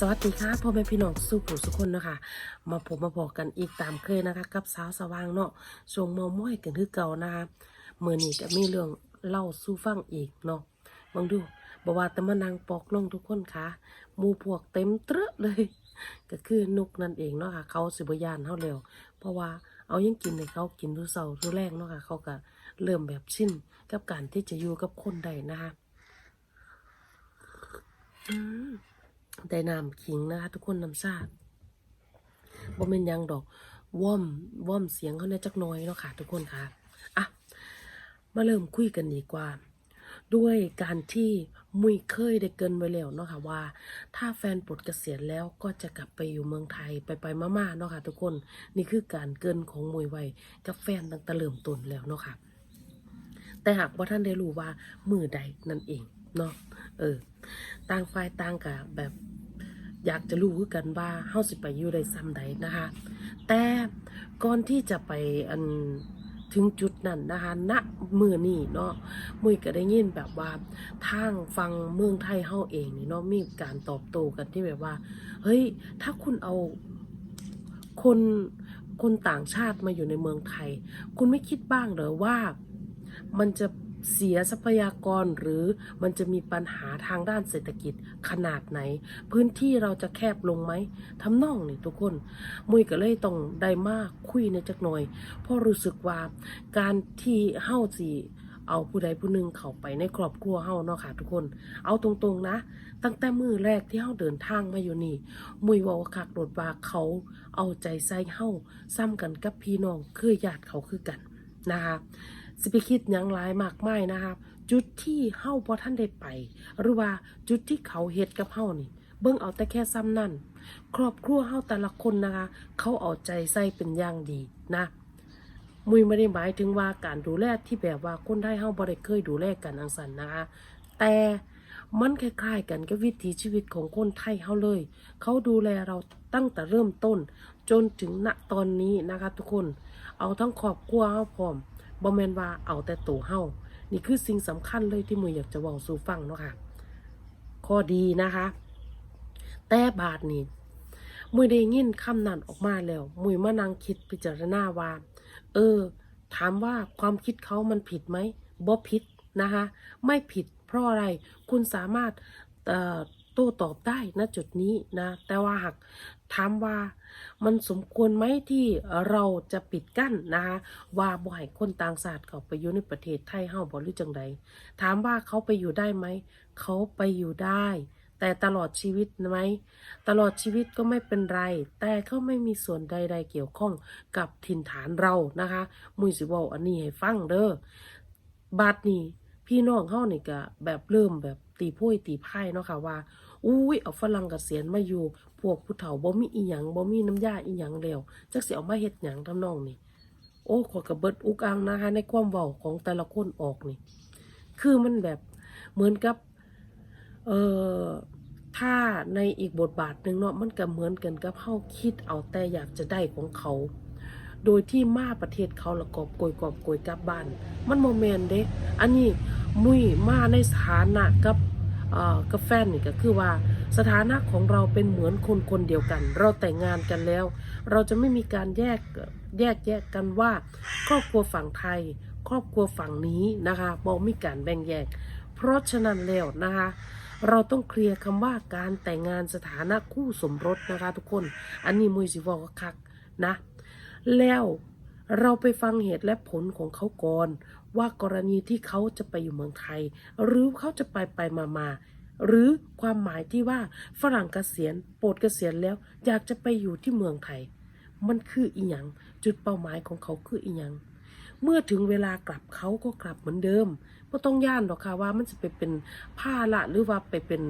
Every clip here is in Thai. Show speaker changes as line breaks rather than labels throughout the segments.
สวัสดีค่ะพ่อแม่พี่น้องสู้ผู้สุกคนนะคะมาพบมาบอกกันอีกตามเคยนะคะ กับสาวสว่างเนาะชงเมาม้อยกันคือเก่านะคะเมื่อนี้ก็มีเรื่องเล่าสู้ฟังอีกเนาะมองดูบอกว่าแต่มานางปอกลงทุกคนค่ะหมูพวกเต็มเตระเลย ก็คือนกนั่นเองเนาะค่ะ เขาสิบยานเท่าเร็ว เพราะว่าเอายังกินในเขากินทุเสาร์ทุแรงเนาะค่ะ เขาก็เริ่มแบบชินกับการที่จะอยู่กับคนใดนะคะ อืม ได้น้ำขิงนะคะทุกคนน้ำชาบ่เป็นยังดอกว่อมว่อมเสียงเขาเนี่ยจักน้อยเนาะค่ะ ทุกคนค่ะอะมาเริ่มคุยกันดีกว่า ด้วยการที่มุยเคยได้เกินไว้แล้วเนาะค่ะว่า ถ้าแฟนปลดเกษียณแล้วก็จะกลับไปอยู่เมืองไทยไปไปมาๆเนาะค่ะ ทุกคนนี่คือการเกินของมุยไว้กับแฟนตั้งแต่เริ่มต้นแล้วเนาะค่ะ แต่หากว่าท่านได้รู้ว่ามือใดนั่นเองเนาะ เออ ต่างฝ่ายต่างกะแบบอยากจะรู้คือกันว่าเฮาสิไปอยู่ได้ซ้ำใดนะคะ แต่ก่อนที่จะไปอันถึงจุดนั้นนะคะณมือนี่เนาะมุยก็ได้ยินแบบว่าทางฟังเมืองไทยเฮาเองนี่เนาะมีการตอบโต้กันที่แบบว่า เฮ้ย ถ้าคุณเอาคนคนต่างชาติมาอยู่ในเมืองไทย คุณไม่คิดบ้างเหรอว่ามันจะ เสียทรัพยากรหรือมันจะมีปัญหาทางด้านเศรษฐกิจขนาดไหน พื้นที่เราจะแคบลงไหมทำนองนี่ทุกคนมุยก็เลยต้องได้มากคุยในจักหน่อยเพราะรู้สึกว่าการที่เฮ้าสิเอาผู้ใดผู้หนึ่งเข้าไปในครอบครัวเฮาเนาะค่ะทุกคน เอาตรงๆนะ ตั้งแต่มือแรกที่เฮาเดินทางมาอยู่นี่ มุยว่าคักโดดว่าเขาเอาใจใส่เฮาซ้ำกันกับพี่น้องคือญาติเขาคือกันนะคะ สิไปคิดยังหลายมากมายนะครับ จุดที่เฮาบ่ท่านได้ไป หรือว่าจุดที่เขาเฮ็ดกับเฮานี่ เบิ่งเอาแต่แค่ซ้ำนั่น ครอบครัวเฮาแต่ละคนนะคะ เขาเอาใจใส่เป็นอย่างดีนะมุยไม่ได้หมายถึงว่าการดูแลที่แบบว่าคนไทยเฮาบ่ได้เคยดูแลกันอังสันนะคะ แต่มันคล้ายๆกันกับวิถีชีวิตของคนไทยเฮาเลย เขาดูแลเราตั้งแต่เริ่มต้น จนถึงณตอนนี้นะคะ ทุกคน เอาทั้งครอบครัวเฮาพร้อม บ่แมนว่าเอาแต่ตัวเฮานี่คือสิ่งสำคัญเลยที่มืออยากจะเว้าสู่ฟังเนาะค่ะ ข้อดีนะคะ แต่บาทนี่มือได้ยินคำนั้นออกมาแล้ว มือมานั่งคิดพิจารณาว่า เออ ถามว่าความคิดเขามันผิดไหมบ่ผิดนะคะ ไม่ผิดเพราะอะไร คุณสามารถ โต้ตอบได้ณจุดนี้นะ แต่ว่าหากถามว่ามันสมควรไหมที่เราจะปิดกั้นนะคะว่าบ่ให้คนต่างชาติเขาไปอยู่ในประเทศไทยเฮาบ่หรือจังใดถามว่าเขาไปอยู่ได้ไหม เขาไปอยู่ได้ แต่ตลอดชีวิตไหมตลอดชีวิตก็ไม่เป็นไร แต่เขาไม่มีส่วนใด ๆ เกี่ยวข้องกับถิ่นฐานเรานะคะมุยสิเวาอันนี้ให้ฟังเด้อบาดนี้พี่น้องเฮานี่ก็แบบเริ่มแบบตีโพ้ยตีไพ่เนาะค่ะว่า อุ้ยเอาฝรั่งเกษียณมาอยู่ พวกผู้เฒ่าบ่มีอีหยังบ่มีน้ำยาอีหยังแล้วจักสิเอามาเฮ็ดหยังทำนองนี้โอ้ขอกระเบิดอุกอังนะคะ ในความเว้าของแต่ละคนออกนี่ คือมันแบบเหมือนกับ เอ่อถ้าในอีกบทบาทหนึ่งเนาะมันก็เหมือนกันกับเฮาคิดเอาแต่อยากจะได้ของเขา โดยที่มาประเทศเขาล้วกอบโกยกอบโกยกลับบ้าน มันโมเมนเด้ อันนี้มุยมาในสถานะกับ กับแฟนนี่ก็คือว่าสถานะของเราเป็นเหมือนคนคนเดียวกัน เราแต่งงานกันแล้ว เราจะไม่มีการแยกแยกแยกกันว่า ครอบครัวฝั่งไทย ครอบครัวฝั่งนี้นะคะบ่มีการแบ่งแยก เพราะฉะนั้นแล้วนะคะเราต้องเคลียร์คำว่าการแต่งงานสถานะคู่สมรสนะคะทุกคน อันนี้มุยสิบอกคักนะ แล้วเราไปฟังเหตุและผลของเขาก่อน ว่ากรณีที่เขาจะไปอยู่เมืองไทย หรือเขาจะไปไปมามาหรือความหมายที่ว่าฝรั่งกเกษียณโปรดเกษียณแล้ว อยากจะไปอยู่ที่เมืองไทย มันคืออีหยังจุดเป้าหมายของเขาคืออีหยังเมื่อถึงเวลากลับเขาก็กลับเหมือนเดิมก็ต้องย่านหรอกค่ะว่ามันจะไปเป็นผ้าละหรือว่าไปเป็น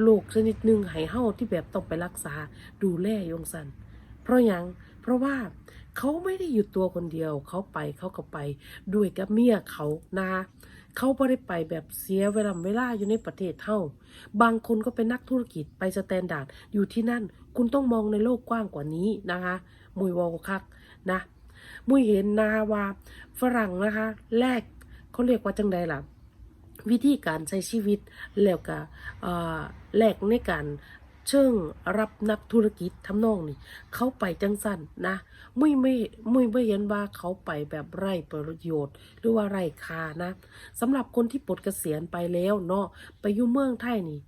โรคชนิดหนึ่งให้เฮาที่แบบต้องไปรักษาดูแลยงสัน เพราะยังเพราะว่า เขาไม่ได้อยู่ตัวคนเดียว เขาไปเขาก็ไปด้วยกับเมียเขานะคะเขาไม่ได้ไปแบบเสียเวลาเวลาอยู่ในประเทศเท่า บางคนก็เป็นนักธุรกิจไปสแตนดาร์ดอยู่ที่นั่น คุณต้องมองในโลกกว้างกว่านี้นะคะ มุยวอลคักนะมุยเห็นนะคะว่าฝรั่งนะคะแลกเขาเรียกว่าจังใดล่ะ วิธีการใช้ชีวิตแล้วก็เอ่อแลกในการ เชิงรับนักธุรกิจทำนองนี่เขาไปจังสั้นนะมุ้ยไม่มุ้ยไม่เห็นว่าเขาไปแบบไร้ประโยชน์ หรือว่าไร้ค่านะสำหรับคนที่ปลดเกษียณไปแล้วเนาะไปอยู่เมืองไทยนี่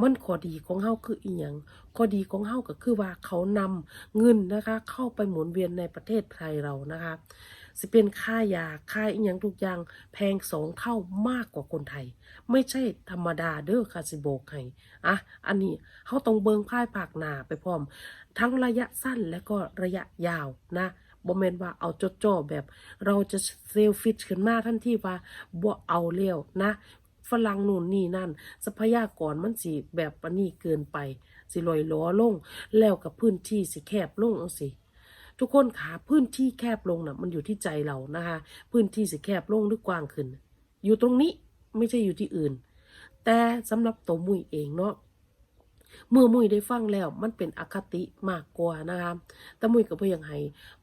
มันข้อดีของเฮาคืออีหยังข้อดีของเฮาก็คือว่าเขานำเงินนะคะ เข้าไปหมุนเวียนในประเทศไทยเรานะคะ สิเป็นค่ายาค่าอีหยังทุกอย่างแพงสองเท่ามากกว่าคนไทย ไม่ใช่ธรรมดาเด้อค่ะสิโบกให้อะอันนี้เฮาต้องเบิงพ่ายภาคหนาไปพร้อม ทั้งระยะสั้นและก็ระยะยาวนะบ่แม่นว่าเอาจดจ่อแบบเราจะเซลฟิชขึ้นมาทันทีว่าบ่เอาเลี้ยวนะฝรั่งนู่นนี่นั่น ทรัพยากรมันสิแบบอันนี้เกินไป สิลอยล้อลง แล้วกับพื้นที่สิแคบลงจังสิ ทุกคนขาพื้นที่แคบลงน่ะมันอยู่ที่ใจเรานะคะ พื้นที่สิแคบลงหรือกว้างขึ้น อยู่ตรงนี้ไม่ใช่อยู่ที่อื่น แต่สำหรับตัวมุยเองเนาะเมื่อมุยได้ฟังแล้วมันเป็นอคติมากกว่านะคะแต่มุยก็บ่อยากให้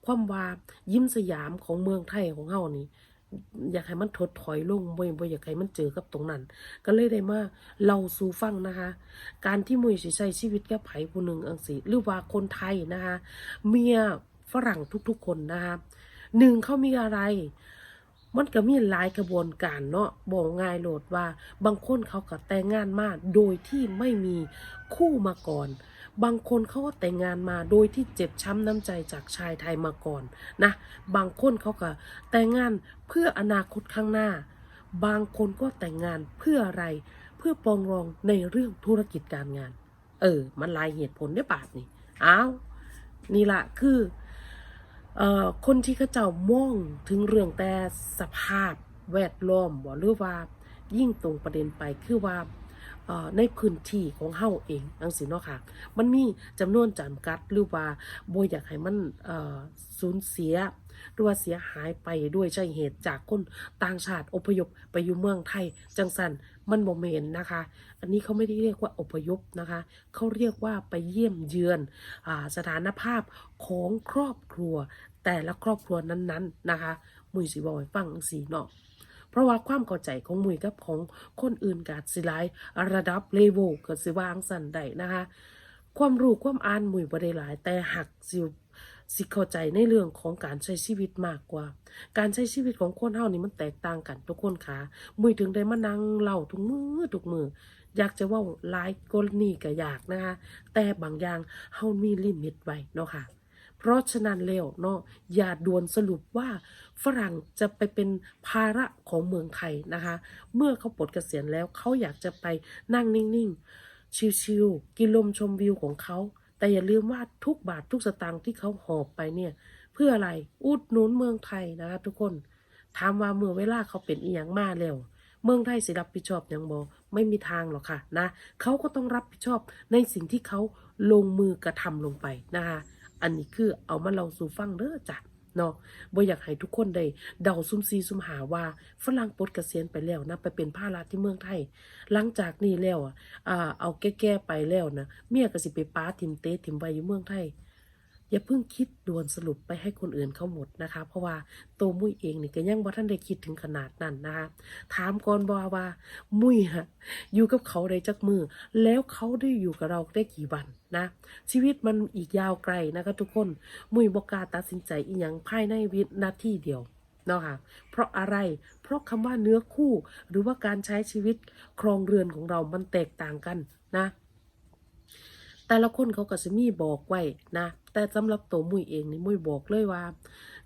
ความว่ายิ้มสยามของเมืองไทยของเฮานี่อยากให้มันถดถอยลงบ่บ่อยากให้มันเจอกับตรงนั้น ก็เลยได้มาเล่าสู่ฟังนะคะ การที่มุยสิใช้ชีวิตกับไผผู้หนึ่งอังสิหรือว่าคนไทยนะคะ เมีย ฝรั่งทุกๆคนนะคะหนึ่งเขามีอะไร มันก็มีหลายกระบวนการเนาะบอกง่ายโหลดว่า บางคนเขาก็แต่งงานมาโดยที่ไม่มีคู่มาก่อน บางคนเขาก็แต่งงานมาโดยที่เจ็บช้ำน้ำใจจากชายไทยมาก่อนนะ บางคนเขาก็แต่งงานเพื่ออนาคตข้างหน้า บางคนก็แต่งงานเพื่ออะไร เพื่อปองรองในเรื่องธุรกิจการงาน เออ มันลายเหตุผลได้บาทนี่อ้าวนี่ละคือ คนที่เขาเจ้ามองถึงเรื่องแต่สภาพแวดล้อมบ่หรือว่ายิ่งตรงประเด็นไปคือว่าในพื้นที่ของเฮาเองจังซี่เนาะค่ะ มันมีจำนวนจำกัดหรือว่าบ่อยากให้มันสูญเสียหรือว่าเสียหายไปด้วยใช่เหตุจากคนต่างชาติอพยพไปอยู่เมืองไทยจังสัน มันบ่แม่นนะคะ อันนี้เขาไม่ได้เรียกว่าอพยพนะคะ เขาเรียกว่าไปเยี่ยมเยือนอสถานภาพของครอบครัว แต่ละครอบครัวนั้นๆนะคะมุยสิบอกฟังสีเนาะเพราะว่าความเข้าใจของมุยกับของคนอื่นกาดสิหลระดับเลเวลก็สิวางสันได้นะคะ ความรู้ความอ่านมุยบ่ได้หลาย แต่หักสิ สิเข้าใจในเรื่องของการใช้ชีวิตมากกว่า การใช้ชีวิตของคนเฮานี่มันแตกต่างกันทุกคนค่ะมุยถึงได้มานั่งเล่าทุกมือทุกมืออยากจะว่าหลายกรณีก็อยากนะคะแต่บางอย่างเฮามีลิมิตไว้เนาะค่ะเพราะฉะนั้นแล้วเนาะอย่าด่วนสรุปว่าฝรั่งจะไปเป็นภาระของเมืองไทยนะคะ เมื่อเขาปลดเกษียณแล้วเขาอยากจะไปนั่งนิ่งๆ ชิลๆ กินลมชมวิวของเขา แต่อย่าลืมว่าทุกบาททุกสตางค์ที่เขาหอบไปเนี่ย เพื่ออะไรอุดหนุนเมืองไทยนะคะทุกคนถามว่าเมื่อเวลาเขาเป็นอีหยังมาแล้วเมืองไทยสิรับผิดชอบอยังบอไม่มีทางหรอกค่ะนะเขาก็ต้องรับผิดชอบในสิ่งที่เขาลงมือกระทำลงไปนะคะอันนี้คือเอามาเราสู่ฟังเด้อจ้ะ เนาะบ่อยากให้ทุกคนได้เดาซุ่มซีซุ่มหาว่าฝรั่งปลดเกษียณไปแล้วนะไปเป็นผ้าระที่เมืองไทย หลังจากนี้แล้วอะเอาแก้ๆไปแล้วนะเมียก็สิไปป้าทิมเตทิมไว้อยู่เมืองไทย อย่าเพิ่งคิดด่วนสรุปไปให้คนอื่นเขาหมดนะคะ เพราะว่าตัวมุ้ยเองนี่ก็ยังบ่ท่านได้คิดถึงขนาดนั้นนะคะ ถามก่อนบอว่า มุ้ยฮะอยู่กับเขาได้จักมือ แล้วเขาได้อยู่กับเราได้กี่วันนะ ชีวิตมันอีกยาวไกลนะคะทุกคน มุ้ยบอกกาตัดสินใจอีหยังภายในวินาทีเดียวเนาะค่ะเพราะอะไร เพราะคำว่าเนื้อคู่ หรือว่าการใช้ชีวิตครองเรือนของเรามันแตกต่างกันนะ แต่ละคนเขาก็จะมีบอกไว้นะ แต่สำหรับตัวมุยเองนี่มุยบอกเลยว่า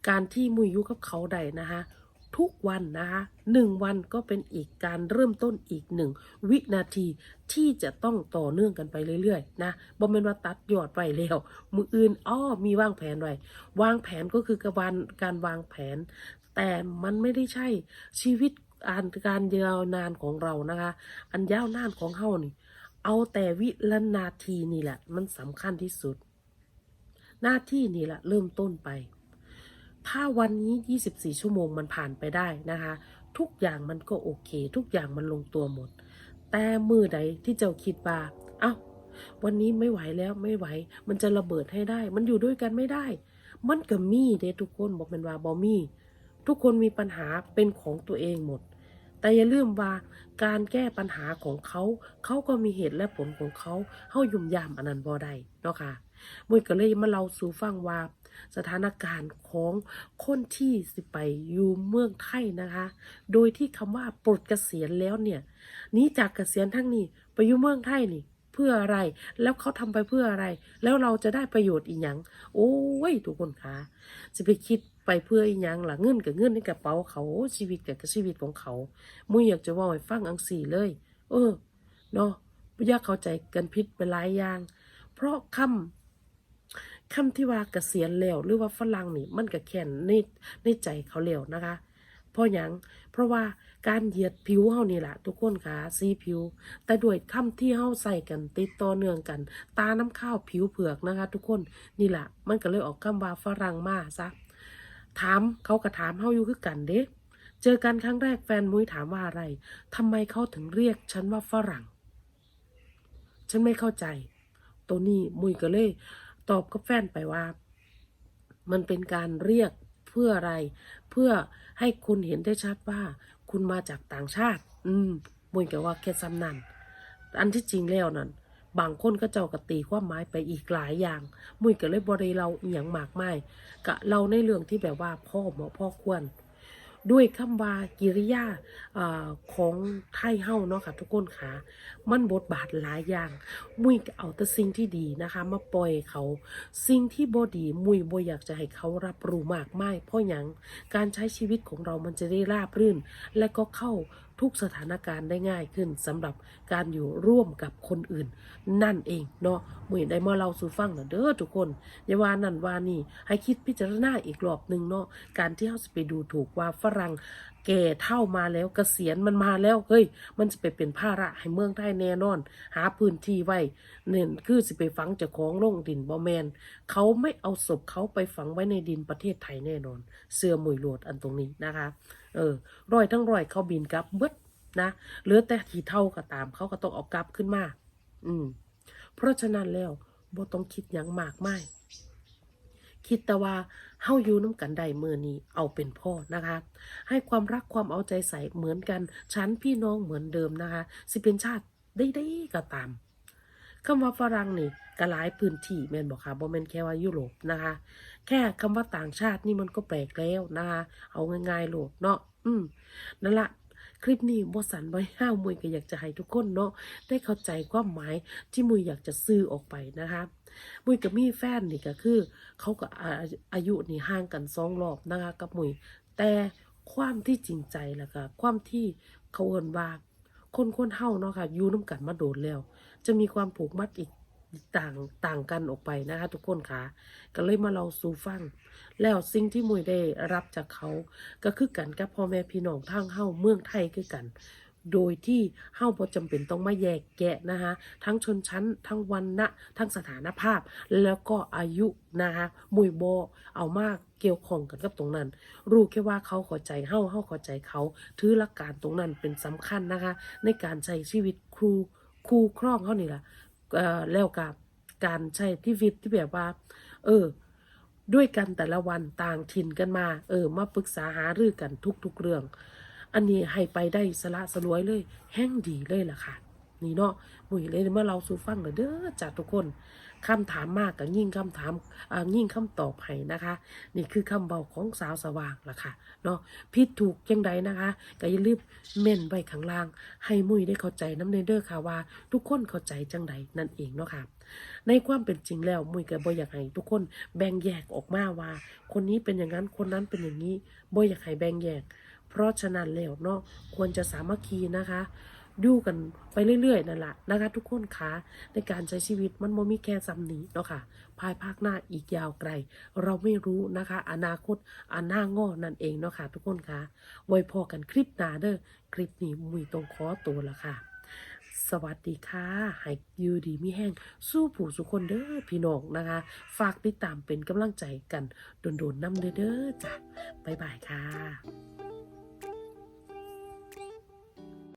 การที่มุยอยู่กับเขาได้นะคะทุกวันนะคะหนึ่งวันก็เป็นอีกการเริ่มต้นอีกหนึ่งวินาทีที่จะต้องต่อเนื่องกันไปเรื่อยๆนะบ่แม่นว่าตัดยอดไปแล้วมืออื่นอ้อมีวางแผนไว้วางแผนก็คือการวางการวางแผน แต่มันไม่ได้ใช่ชีวิตการยาวนานของเรานะคะ อันยาวนานของเฮานี่ เอาแต่วิลนาทีนี่แหละ มันสำคัญที่สุด หน้าที่นี่แหละ เริ่มต้นไป ถ้าวันนี้ 24 ชั่วโมงมันผ่านไปได้นะคะ ทุกอย่างมันก็โอเค ทุกอย่างมันลงตัวหมด แต่มือใดที่เจ้าคิดว่าเอ้า วันนี้ไม่ไหวแล้วไม่ไหว มันจะระเบิดให้ได้ มันอยู่ด้วยกันไม่ได้ มันก็มีเด้ทุกคนบอกเป็นว่าบอมีทุกคนมีปัญหาเป็นของตัวเองหมด แต่อย่าลืมว่าการแก้ปัญหาของเขา เขาก็มีเหตุและผลของเขาเฮายุ่มยามอันนั้นบ่ได้เนาะค่ะมุ้ยก็เลยมาเล่าสู่ฟังว่า สถานการณ์ของคนที่สิไปอยู่เมืองไทยนะคะ โดยที่คำว่าปลดเกษียณแล้วเนี่ยนี้จากเกษียณทั้งนี้ไปอยู่เมืองไทยนี่เพื่ออะไร แล้วเขาทำไปเพื่ออะไร แล้วเราจะได้ประโยชน์อีหยังโอ้ยทุกคนคะจะไปคิด ไปเพื่ออีหยังล่ะเงินกับเงินในกระเป๋าเขาชีวิตกับชีวิตของเขามุ้ยอยากจะว่าให้ฟังอังสีเลย เออเนาะยากเข้าใจกันผิดไปหลายอย่าง เพราะคำคำที่ว่าเกษียณแล้วหรือว่าฝรั่งนี่มันก็แค่นในในใจเขาแล้วนะคะเพราะยังเพราะว่าการเหยียดผิวเฮานี่แหละทุกคนค่ะสีผิว แต่ด้วยคำที่เฮาใส่กันติดต่อเนื่องกัน ตาน้ำข้าวผิวเผือกนะคะ ทุกคนนี่แหละมันก็เลยออกคำว่าฝรั่งมาซะ ถามเขาก็ถามเฮาอยู่คือกันเด้เจอกันครั้งแรกแฟนมุ้ยถามว่าอะไรทำไมเขาถึงเรียกฉันว่าฝรั่ง ฉันไม่เข้าใจ ตัวนี้มุ้ยก็เลย ตอบกับแฟนไปว่า มันเป็นการเรียกเพื่ออะไร เพื่อให้คุณเห็นได้ชัดว่า คุณมาจากต่างชาติ อืมมุยก็ว่าแค่ซ้ำนั่นอันที่จริงแล้วนั่น บางคนก็เจ้ากตีความหมายไปอีกหลายอย่าง มุยก็เลยบริเราอหย่างมากมายกะเราในเรื่องที่แบบว่าพ่อเหมาะพ่อควร ด้วยคำว่ากิริยาอของไทยเฮาเนาะค่ะทุกคนค่ะ มันบทบาทหลายอย่าง มุยเอาแต่สิ่งที่ดีนะคะ มาปล่อยเขา สิ่งที่บ่ดี มุยบ่อยากจะให้เขารับรู้มากมายเพราะหยังการใช้ชีวิตของเรามันจะได้ราบรื่น และก็เข้า ทุกสถานการณ์ได้ง่ายขึ้นสำหรับการอยู่ร่วมกับคนอื่น นั่นเองเนาะมุยได้มาเล่าสู่ฟังนะเด้อทุกคนอย่าว่านั่นว่านี่ให้คิดพิจารณาอีกรอบหนึ่งเนาะการที่เขาจะไปดูถูกว่าฝรั่ง แก่เท่ามาแล้วเกษียณมันมาแล้วเฮ้ยมันจะไปเป็นภาระให้เมืองไทยแน่นอน หาพื้นที่ไว้เน้นคือสิไปฝังเจ้าของลงดินบ่แมน เขาไม่เอาศพเขาไปฝังไว้ในดินประเทศไทยแน่นอน เสื้อมวยโหลดอันตรงนี้นะคะเออร้อยทั้งร้อยเขาบินกลับเบิดนะเหลือแต่ที่เท่าก็ตามเขาก็ต้องเอากลับขึ้นมา อืม เพราะฉะนั้นแล้วบ่ต้องคิดหยังมากมาย คิดแต่ว่าเฮาอยู่น้ำกันใดเมื่อนี้เอาเป็นพ่อนะคะ ให้ความรักความเอาใจใส่เหมือนกันฉันพี่น้องเหมือนเดิมนะคะ สิเป็นชาติได้ได้ก็ตามคำว่าฝรั่งนี่ก็หลายพื้นที่แม่นบอกค่ะบ่แม่นแค่ว่ายุโรปนะคะ แค่คำว่าต่างชาตินี่มันก็แปลกแล้วนะคะ เอาง่ายๆโลดเนาะอืมนั่นละ คลิปนี้บสันไว้ห้าวมวยก็อยากจะให้ทุกคนเนาะได้เข้าใจความหมายที่มวยอยากจะซื้อออกไปนะคะมุยกับมีแฟนนี่ก็คือ เขาก็อาอายุนี่ห่างกันสองรอบนะคะกับมุยแต่ความที่จริงใจแล้วก็ความที่เขาเอินว่าคนคนเฮาเนาะค่ะอยู่น้ำกันมาโดนแล้ว จะมีความผูกมัดอีก ต่างต่างกันออกไปนะคะทุกคนค่ะก็เลยมาเราสู่ฟัง แล้วสิ่งที่มุยได้รับจากเขาก็คือกันกับพ่อแม่พี่น้องทางเฮ้าเมืองไทยคือกัน โดยที่เฮ้าบ่จำเป็นต้องมาแยกแยะนะคะทั้งชนชั้น ทั้งวันนะทั้งสถานภาพ แล้วก็อายุนะคะมุยโบเอามากเกี่ยวข้องกันกับตรงนั้น รู้แค่ว่าเขาเขอใจเฮ้าเฮ้าเขอใจเขาถือหลักการตรงนั้นเป็นสำคัญนะคะ ในการใช้ชีวิตครูครูครองเขานี่แหละเอ่อ แล้วกับการใช้ชีวิตที่แบบว่า เออ ด้วยกันแต่ละวันต่างถิ่นกันมา เออ มาปรึกษาหารือกันทุกๆเรื่อง อันนี้ให้ไปได้สละสลวยเลย แห้งดีเลยล่ะค่ะ นี่เนาะมุยเลยเมื่อเราสู่ฟังเด้อจากทุกคน คำถามมากกับยิ่งคำถามยิ่งคำตอบให้นะคะ นี่คือคำเบาของสาวสว่างล่ะค่ะเนาะผิดถูกยังไงนะคะก็อย่าลืมเม่นไว้ข้างล่าง ให้มุยได้เข้าใจน้ำในเด้อค่ะว่า ทุกคนเข้าใจจังใดนั่นเองเนาะค่ะในความเป็นจริงแล้วมุยก็บ่อยากให้ทุกคนแบ่งแยกออกมาว่า คนนี้เป็นอย่างนั้นคนนั้นเป็นอย่างนี้บ่อยากให้แบ่งแยก เพราะฉะนั้นแล้วเนาะควรจะสามัคคีนะคะ ดูกันไปเรื่อยๆนั่นแหละนะคะ ทุกคนคะในการใช้ชีวิตมันโมมีแค่ซ้ำนี้เนาะค่ะ ภายภาคหน้าอีกยาวไกล เราไม่รู้นะคะ อนาคตอันหน้างอนั่นเองเนาะค่ะ ทุกคนคะไว้พอกันคลิปหน้าเด้อคลิปนี้มุยตรงขอตัวละค่ะ สวัสดีค่ะห้อยูดีมีแห้งสู้ผู้สุคนเด้อพี่น้องนะคะ ฝากติดตามเป็นกำลังใจกันโดนๆน้ำเด้อเด้อจ้ะบ๊ายบายค่ะ